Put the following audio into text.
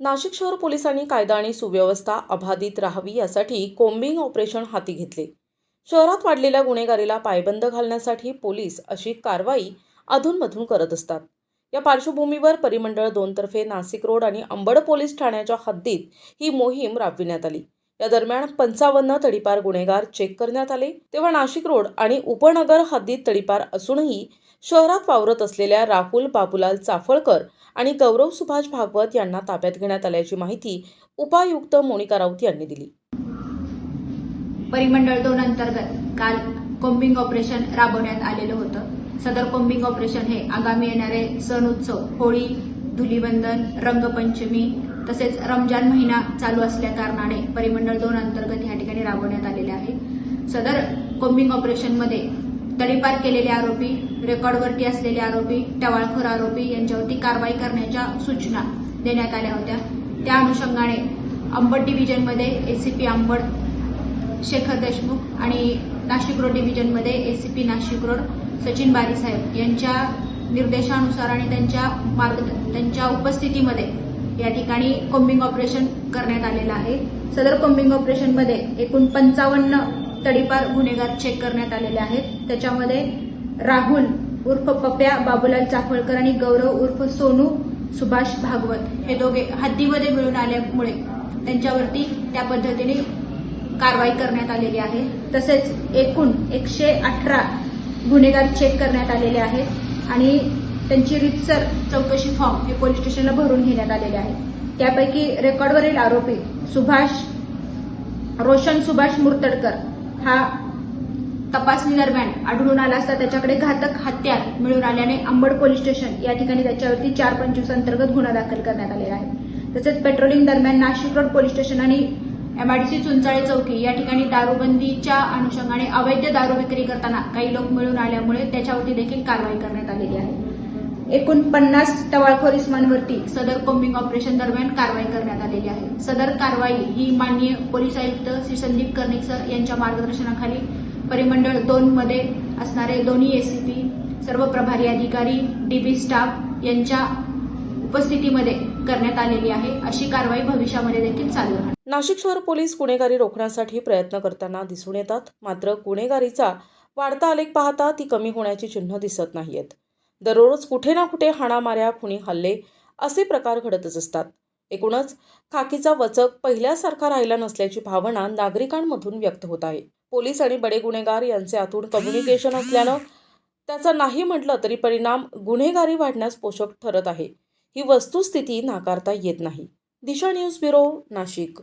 नाशिक शहर पोलिसांनी कायदा आणि सुव्यवस्था अबाधित राहावी यासाठी कोम्बिंग ऑपरेशन हाती घेतले. शहरात वाढलेल्या गुन्हेगारीला पायबंद घालण्यासाठी पोलीस अशी कारवाई अधूनमधून करत असतात. या पार्श्वभूमीवर परिमंडळ दोनतर्फे नाशिक रोड आणि अंबड पोलीस ठाण्याच्या हद्दीत ही मोहीम राबविण्यात आली. या दरम्यान पंचावन्न तडीपार गुन्हेगार चेक करण्यात आले. तेव्हा नाशिक रोड आणि उपनगर हद्दीत तडीपार असूनही शहरात वावरत असलेल्या राहुल बाबुलाल चाफळकर आणि गौरव सुभाष भागवत यांना ताब्यात घेण्यात आल्याची माहिती उपायुक्त मोनिका राऊत यांनी दिली. परिमंडळ दोन अंतर्गत काल कोम्बिंग ऑपरेशन राबवण्यात आलेलं होतं. सदर कोम्बिंग ऑपरेशन हे आगामी येणारे सण उत्सव होळी धुलीवंदन रंगपंचमी तसेच रमजान महिना चालू असल्या कारणाने परिमंडळ दोन अंतर्गत या ठिकाणी राबवण्यात आलेले आहे. सदर कोम्बिंग ऑपरेशनमध्ये तडीपार केलेले आरोपी रेकॉर्डवरती असलेले आरोपी टवाळखोर आरोपी यांच्यावरती कारवाई करण्याच्या सूचना देण्यात आल्या होत्या. त्या अनुषंगाने अंबड डिव्हिजनमध्ये एसीपी अंबड शेखर देशमुख आणि नाशिक रोड डिव्हिजनमध्ये एसीपी नाशिक रोड सचिन बारीसाहेब यांच्या निर्देशानुसार आणि त्यांच्या मार्ग त्यांच्या उपस्थितीमध्ये या ठिकाणी कोम्बिंग ऑपरेशन करण्यात आलेलं आहे. सदर कोम्बिंग ऑपरेशनमध्ये एकूण पंचावन्न तडीपार गुन्हेगार चेक करण्यात आलेले आहेत. त्याच्यामध्ये राहुल उर्फ पप्या बाबूलाल चाफळकर आणि गौरव उर्फ सोनू सुभाष भागवत हे दोघे हद्दीमध्ये मिळून आल्यामुळे त्यांच्यावरती त्या पद्धतीने कारवाई करण्यात आलेली आहे. तसेच एकूण एकशे अठरा गुन्हेगार चेक करण्यात आलेले आहेत आणि त्यांची रितसर चौकशी फॉर्म हे पोलीस स्टेशनला भरून घेण्यात आलेले आहे त्यापैकी रेकॉर्डवरील आरोपी सुभाष रोशन सुभाष मुर्तडकर हा तपासणी दरम्यान आढळून आला असता त्याच्याकडे घातक हत्यार मिळून आल्याने अंबड पोलीस स्टेशन या ठिकाणी त्याच्यावरती चार पंचवीस अंतर्गत गुन्हा दाखल करण्यात आलेला आहे. तसेच पेट्रोलिंग दरम्यान नाशिक रोड पोलीस स्टेशन आणि एमआयडीसी चुंचाळे चौकी या ठिकाणी दारूबंदीच्या अनुषंगाने अवैध दारू विक्री करताना काही लोक मिळून आल्यामुळे त्याच्यावरती देखील कारवाई करण्यात आलेली आहे. एकूण पन्नास टवाळखोर इस्मांवरती सदर कोम्बिंग ऑपरेशन दरम्यान कारवाई करण्यात आलेली आहे. सदर कारवाई ही माननीय पोलीस आयुक्त श्री संदीप कर्णिक सर यांच्या मार्गदर्शनाखाली परिमंडळ दोन मध्ये असणारे दोन्ही एसीपी सर्व प्रभारी अधिकारी डीबी स्टाफ यांच्या उपस्थितीमध्ये करण्यात आलेली आहे. अशी कारवाई भविष्यामध्ये देखील चालू राहणार. नाशिक शहर पोलीस गुन्हेगारी रोखण्यासाठी प्रयत्न करताना दिसून येतात. मात्र गुन्हेगारीचा वाढता आलेख पाहता ती कमी होण्याची चिन्ह दिसत नाहीयेत. दररोज कुठे ना कुठे हाणामाऱ्या खुणी हल्ले असे प्रकार घडतच असतात. एकूणच खाकीचा वचक पहिल्यासारखा राहिला नसल्याची भावना नागरिकांमधून व्यक्त होत आहे. पोलीस आणि बडे गुन्हेगार यांचे आतून कम्युनिकेशन असल्यानं त्याचा नाही म्हटलं तरी परिणाम गुन्हेगारी वाढण्यास पोषक ठरत आहे. ही वस्तुस्थिती नाकारता येत नाही. Disha news bureau Nashik.